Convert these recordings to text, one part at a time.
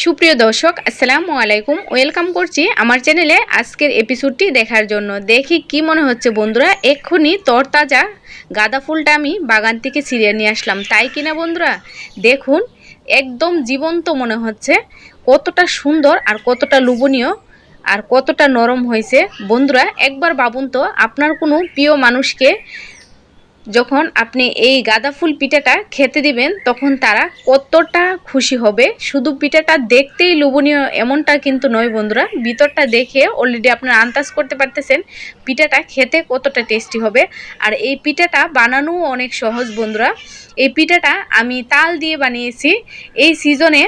সুপ্রিয় দর্শক, আসসালামু আলাইকুম। ওয়েলকাম করছি আমার চ্যানেলে আজকের এপিসোডটি দেখার জন্য। দেখি কি মনে হচ্ছে বন্ধুরা, এক্ষুনি তরতাজা গাঁদা ফুলটা আমি বাগান থেকে ছিঁড়ে নিয়ে আসলাম। তাই কিনা বন্ধুরা? দেখুন, একদম জীবন্ত মনে হচ্ছে। কতটা সুন্দর আর কতটা লোভনীয় আর কতটা নরম হয়েছে। বন্ধুরা, একবার ভাবুন তো, আপনার কোনো প্রিয় মানুষকে যখন আপনি এই গাঁদা ফুল পিঠাটা খেতে দিবেন, তখন তারা কতটা খুশি হবে। শুধু পিঠাটা দেখতেই লোভনীয় এমনটা কিন্তু নয় বন্ধুরা, ভিতরটা দেখে অলরেডি আপনারা আন্দাজ করতে পারতেছেন পিঠাটা খেতে কতটা টেস্টি হবে। আর এই পিঠাটা বানানোও অনেক সহজ বন্ধুরা। এই পিঠাটা আমি তাল দিয়ে বানিয়েছি। এই সিজনে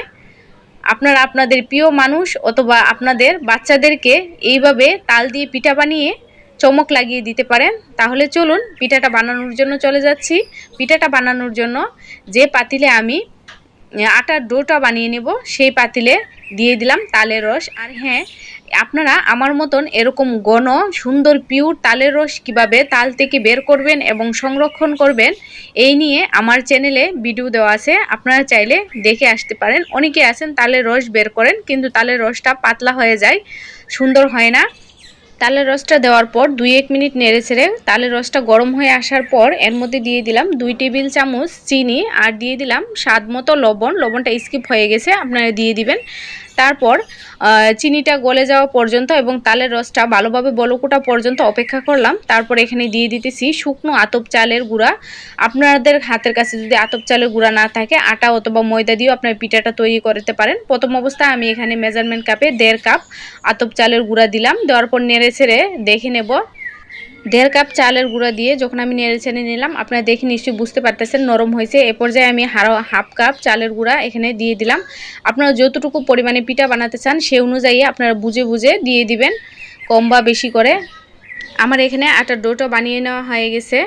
আপনারা আপনাদের প্রিয় মানুষ অথবা আপনাদের বাচ্চাদেরকে এইভাবে তাল দিয়ে পিঠা বানিয়ে চমক লাগিয়ে দিতে পারেন, তাহলে চলুন পিঠাটা বানানোর জন্য চলে যাচ্ছি। পিঠাটা বানানোর জন্য যে পাতিলে আমি আটার ডোটা বানিয়ে নেব, সেই পাতিলে দিয়ে দিলাম তালের রস। আর হ্যাঁ আপনারা আমার মতন এরকম ঘন, সুন্দর পিওর তালের রস কীভাবে তাল থেকে বের করবেন এবং সংরক্ষণ করবেন, এই নিয়ে আমার চ্যানেলে ভিডিও দেওয়া আছে। আপনারা চাইলে দেখে আসতে পারেন। অনেকে আছেন তালের রস বের করেন, কিন্তু তালের রসটা পাতলা হয়ে যায়, সুন্দর হয় না। তালের রসটা দেওয়ার পর দুই এক মিনিট নেড়ে ছেড়ে তালের রসটা গরম হয়ে আসার পর এর মধ্যে দিয়ে দিলাম দুই টেবিল চামচ চিনি আর দিয়ে দিলাম স্বাদ মতো লবণ। লবণটা স্কিপ হয়ে গেছে, আপনারা দিয়ে দিবেন। তারপর চিনিটা গলে যাওয়া পর্যন্ত এবং তালের রসটা ভালোভাবে বলকুটা পর্যন্ত অপেক্ষা করলাম। তারপর এখানে দিয়ে দিতেছি শুকনো আতপ চালের গুঁড়া। আপনাদের হাতের কাছে যদি আতপ চালের গুঁড়া না থাকে, আটা অথবা ময়দা দিয়েও আপনার পিঠাটা তৈরি করতে পারেন। প্রথম অবস্থায় আমি এখানে মেজারমেন্ট কাপে দেড় কাপ আতপ চালের গুঁড়া দিলাম। দেওয়ার পর নেড়ে ছেড়ে দেখে নেব দেড় কাপ চালের গুঁড়া দিয়ে যখন আমি নেড়ে ছেড়ে নিলাম, আপনারা দেখে নিশ্চয়ই বুঝতে পারতেছেন, নরম হয়েছে। এ পর্যায়ে আমি হাফ কাপ চালের গুঁড়া এখানে দিয়ে দিলাম। আপনারা যতটুকু পরিমাণে পিঠা বানাতে চান, সে অনুযায়ী আপনারা বুঝে বুঝে দিয়ে দিবেন, কম বা বেশি করে। আমার এখানে একটা ডোটা বানিয়ে নেওয়া হয়ে গেছে।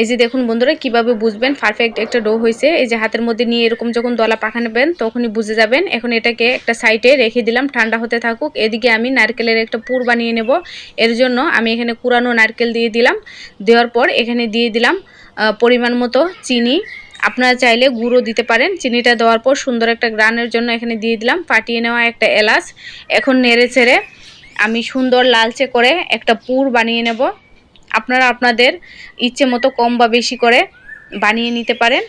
এই যে দেখুন বন্ধুরা, কীভাবে বুঝবেন? পারফেক্ট একটা ডো হয়েছে। এই যে হাতের মধ্যে নিয়ে এরকম যখন দলা পাখানবেন তখনই বুঝে যাবেন। এখন এটাকে একটা সাইডে রেখে দিলাম, ঠান্ডা হতে থাকুক। এদিকে আমি নারকেলের একটা পুর বানিয়ে নেব। এর জন্য আমি এখানে কুরানো নারকেল দিয়ে দিলাম। দেওয়ার পর এখানে দিয়ে দিলাম পরিমাণ মতো চিনি। আপনারা চাইলে গুঁড়ো দিতে পারেন। চিনিটা দেওয়ার পর সুন্দর একটা গ্রানের জন্য এখানে দিয়ে দিলাম। ফাটিয়ে নেওয়া একটা এলাচ। এখন নেড়ে ছেড়ে আমি সুন্দর লালচে করে একটা পুর বানিয়ে নেব। আপনারা আপনাদের ইচ্ছে মতো কম বা বেশি করে বানিয়ে নিতে পারেন।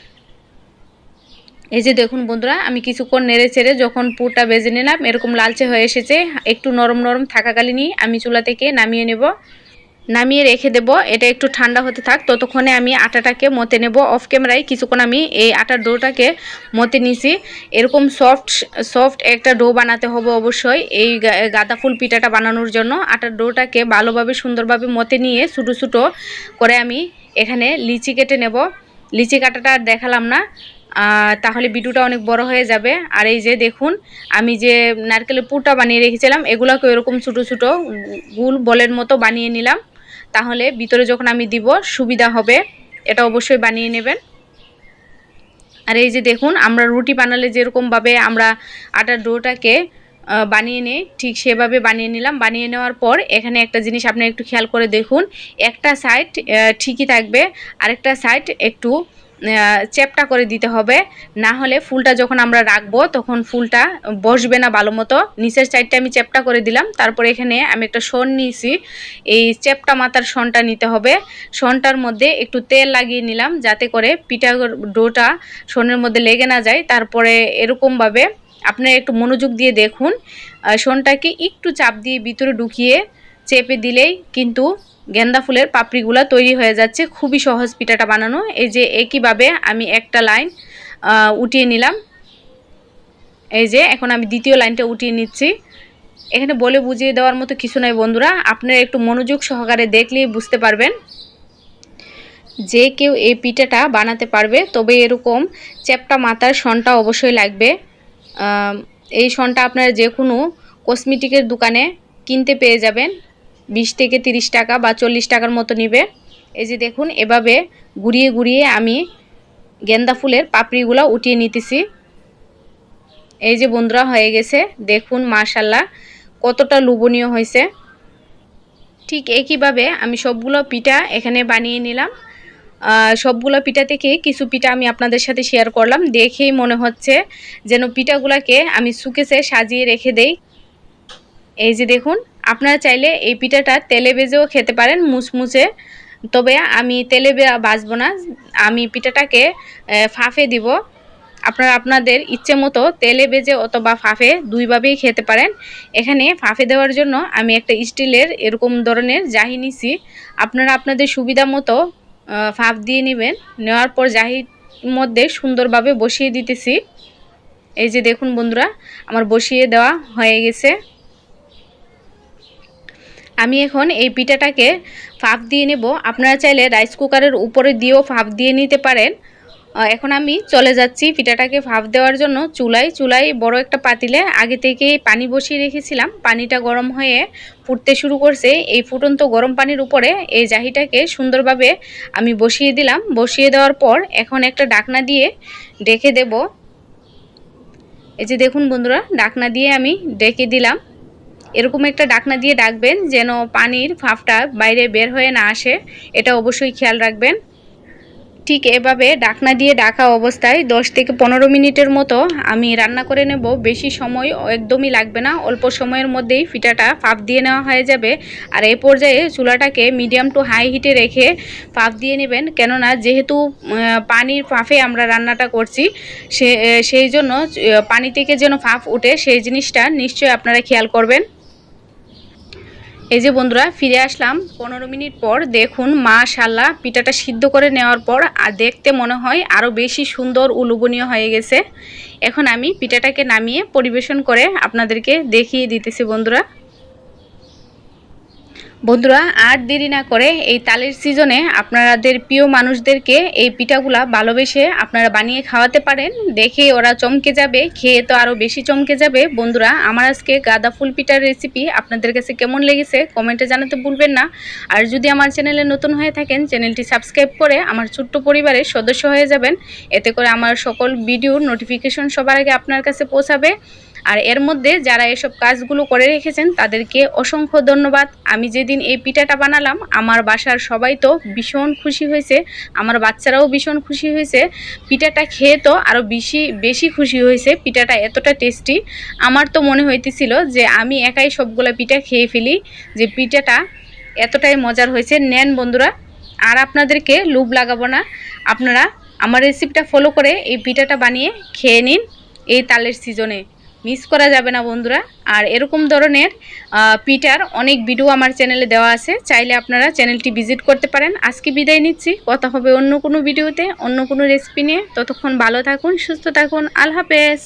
এই যে দেখুন বন্ধুরা, আমি কিছুক্ষণ নেড়ে ছেড়ে যখন পুরটা বেজে নিলাম, এরকম লালচে হয়ে এসেছে, একটু নরম নরম থাকাকালীনই আমি চুলা থেকে নামিয়ে নেব। নামিয়ে রেখে দেব। এটা একটু ঠান্ডা হতে থাক। ততক্ষণে আমি আটাটাকে মতে নেব। অফ ক্যামেরায় কিছুক্ষণ আমি এই আটার ডোটাকে মতে নিছি। এরকম সফট সফট একটা ডো বানাতে হবে অবশ্যই এই গাঁদা ফুল পিঠাটা বানানোর জন্য। আটার ডোটাকে ভালোভাবে, সুন্দরভাবে মতে নিয়ে ছোটো ছোটো করে আমি এখানে লিচি কেটে নেব। লিচি কাটাটা আর দেখালাম না। তাহলে বিটুটা অনেক বড় হয়ে যাবে। আর এই যে দেখুন, আমি যে নারকেলের পুরটা বানিয়ে রেখেছিলাম এগুলোকে এরকম ছোটো ছোটো গুল বলের মতো বানিয়ে নিলাম। তাহলে ভিতরে যখন আমি দিব, সুবিধা হবে। এটা অবশ্যই বানিয়ে নেবেন। আর এই যে দেখুন, আমরা রুটি বানালে যেরকমভাবে আমরা আটার ডোটাকে বানিয়ে নিই, ঠিক সেভাবে বানিয়ে নিলাম। বানিয়ে নেওয়ার পর এখানে একটা জিনিস আপনি একটু খেয়াল করে দেখুন। একটা সাইড ঠিকই থাকবে। আরেকটা সাইড একটু চ্যাপটা করে দিতে হবে। না হলে ফুলটা যখন আমরা রাখব, তখন ফুলটা বসবে না ভালো মতো। নিচের সাইডটা আমি চেপটা করে দিলাম। তারপর এখানে আমি একটা শন নিয়েছি। এই চেপটা মাথার শনটা নিতে হবে। শনটার মধ্যে একটু তেল লাগিয়ে নিলাম যাতে করে পিঠা ডোটা শনের মধ্যে লেগে না যায়। তারপরে এরকমভাবে আপনারা একটু মনোযোগ দিয়ে দেখুন। শনটাকে একটু চাপ দিয়ে ভিতরে ঢুকিয়ে চেপে দিলেই কিন্তু গেন্দা ফুলের পাপড়িগুলো তৈরি হয়ে যাচ্ছে। খুবই সহজ পিঠাটা বানানো। এই যে একইভাবে আমি একটা লাইন উঠিয়ে নিলাম। এই যে এখন আমি দ্বিতীয় লাইনটা উঠিয়ে নিচ্ছি। এখানে বলে বুঝিয়ে দেওয়ার মতো কিছু নয় বন্ধুরা। আপনারা একটু মনোযোগ সহকারে দেখলেই বুঝতে পারবেন যে কেউ এই পিঠাটা বানাতে পারবে। তবে এরকম চ্যাপটা মাথার সনটা অবশ্যই লাগবে। এই সনটা আপনারা যে কোনো কসমেটিকের দোকানে কিনতে পেয়ে যাবেন। বিশ থেকে তিরিশ টাকা বা চল্লিশ টাকার মতো নিবে। এই যে দেখুন, এভাবে গুড়িয়ে গুড়িয়ে আমি গেন্দা ফুলের পাপড়িগুলো উঠিয়ে নিতেছি। এই যে বন্ধুরা, হয়ে গেছে। দেখুন মাশাল্লাহ কতটা লোভনীয় হয়েছে। ঠিক একইভাবে আমি সবগুলো পিঠা এখানে বানিয়ে নিলাম। সবগুলো পিঠা থেকে কিছু পিঠা আমি আপনাদের সাথে শেয়ার করলাম। দেখেই মনে হচ্ছে যেন পিঠাগুলোকে আমি সুকেসে সাজিয়ে রেখে দেই। এই যে দেখুন আপনারা চাইলে এই পিঠাটা তেলে ভেজেও খেতে পারেন মুচমুচে তবে আমি তেলে বে- ভাজবো না। আমি পিঠাটাকে ফাফে দিব। আপনারা আপনাদের ইচ্ছে মতো তেলে বেজে অথবা ফাফে দুইভাবেই খেতে পারেন। এখানে ফাফে দেওয়ার জন্য আমি একটা স্টিলের এরকম ধরনের জাহি নিছি। আপনারা আপনাদের সুবিধা মতো ফাফ দিয়ে নেবেন। নেওয়ার পর জাহির মধ্যে সুন্দরভাবে বসিয়ে দিতেছি। এই যে দেখুন বন্ধুরা, আমার বসিয়ে দেওয়া হয়ে গেছে। আমি এখন এই পিঠাটাকে ফাফ দিয়ে নেব। আপনারা চাইলে রাইস কুকারের উপরে দিয়েও ফাফ দিয়ে নিতে পারেন। এখন আমি চলে যাচ্ছি পিঠাটাকে ভাপ দেওয়ার জন্য চুলায়। চুলায় বড় একটা পাতিলে আগে থেকেই পানি বসিয়ে রেখেছিলাম। পানিটা গরম হয়ে ফুটতে শুরু করছে। এই ফুটন্ত গরম পানির উপরে এই জাহিটাকে সুন্দরভাবে আমি বসিয়ে দিলাম। বসিয়ে দেওয়ার পর এখন একটা ডাকনা দিয়ে ডেকে দেব। এই যে দেখুন বন্ধুরা, ডাকনা দিয়ে আমি ডেকে দিলাম। এরকম একটা ডাকনা দিয়ে ডাকবেন যেন পানির ভাপটা বাইরে বের হয়ে না আসে, এটা অবশ্যই খেয়াল রাখবেন। ঠিক এভাবে ডাকনা দিয়ে ডাকা অবস্থায় 10 থেকে পনেরো মিনিটের মতো আমি রান্না করে নেব। বেশি সময় একদমই লাগবে না, অল্প সময়ের মধ্যেই ফিটাটা ফাপ দিয়ে নেওয়া হয়ে যাবে। আর এই পর্যায়ে চুলাটাকে মিডিয়াম টু হাই হিটে রেখে ফাপ দিয়ে নেবেন। কেননা যেহেতু পানির ফাফে আমরা রান্নাটা করছি, সে সেই জন্য পানি থেকে যেন ফাফ উঠে সেই জিনিসটা নিশ্চয়ই আপনারা খেয়াল করবেন। এই যে বন্ধুরা, ফিরে আসলাম। পনেরো মিনিট পর দেখুন মা মাশাল্লাহ পিঠাটা সিদ্ধ করে নেওয়ার পর আর দেখতে মনে হয় আরও বেশি সুন্দর উলুবনীয় হয়ে গেছে। এখন আমি পিঠাটাকে নামিয়ে পরিবেশন করে আপনাদেরকে দেখিয়ে দিতেছি বন্ধুরা। বন্ধুরা, আর দেরি না করে এই তালের সিজনে আপনাদের প্রিয় মানুষদেরকে এই পিঠাগুলা ভালোবেসে আপনারা বানিয়ে খাওয়াতে পারেন। দেখে ওরা চমকে যাবে, খেয়ে তো আরও বেশি চমকে যাবে। বন্ধুরা, আমার আজকে গাঁদা ফুল পিঠার রেসিপি আপনাদের কাছে কেমন লেগেছে কমেন্টে জানাতে ভুলবেন না। আর যদি আমার চ্যানেলে নতুন হয়ে থাকেন, চ্যানেলটি সাবস্ক্রাইব করে আমার ছোট্ট পরিবারের সদস্য হয়ে যাবেন। এতে করে আমার সকল ভিডিওর নোটিফিকেশন সবার আগে আপনার কাছে পৌঁছাবে। আর এর মধ্যে যারা এসব কাজগুলো করে রেখেছেন, তাদেরকে অসংখ্য ধন্যবাদ। আমি যেদিন এই পিঠাটা বানালাম, আমার বাসার সবাই তো ভীষণ খুশি হয়েছে, আমার বাচ্চারাও ভীষণ খুশি হয়েছে। পিঠাটা খেয়ে তো আরও বেশি বেশি খুশি হয়েছে, পিঠাটা এতটা টেস্টি। আমার তো মনে হইতেছিল যে আমি একাই সবগুলো পিঠা খেয়ে ফেলি, যে পিঠাটা এতটাই মজার হয়েছে। নেন বন্ধুরা, আর আপনাদেরকে লুভ লাগাবো না। আপনারা আমার রেসিপিটা ফলো করে এই পিঠাটা বানিয়ে খেয়ে নিন এই তালের সিজনে মিস করা যাবে না বন্ধুরা। আর এরকম ধরনের পিটার অনেক ভিডিও আমার চ্যানেলে দেওয়া আছে। চাইলে আপনারা চ্যানেলটি ভিজিট করতে পারেন। আজকে বিদায় নিচ্ছি। কথা হবে অন্য কোনো ভিডিওতে অন্য কোনো রেসিপি নিয়ে। ততক্ষণ ভালো থাকুন, সুস্থ থাকুন। আল্লাহ হাফেজ।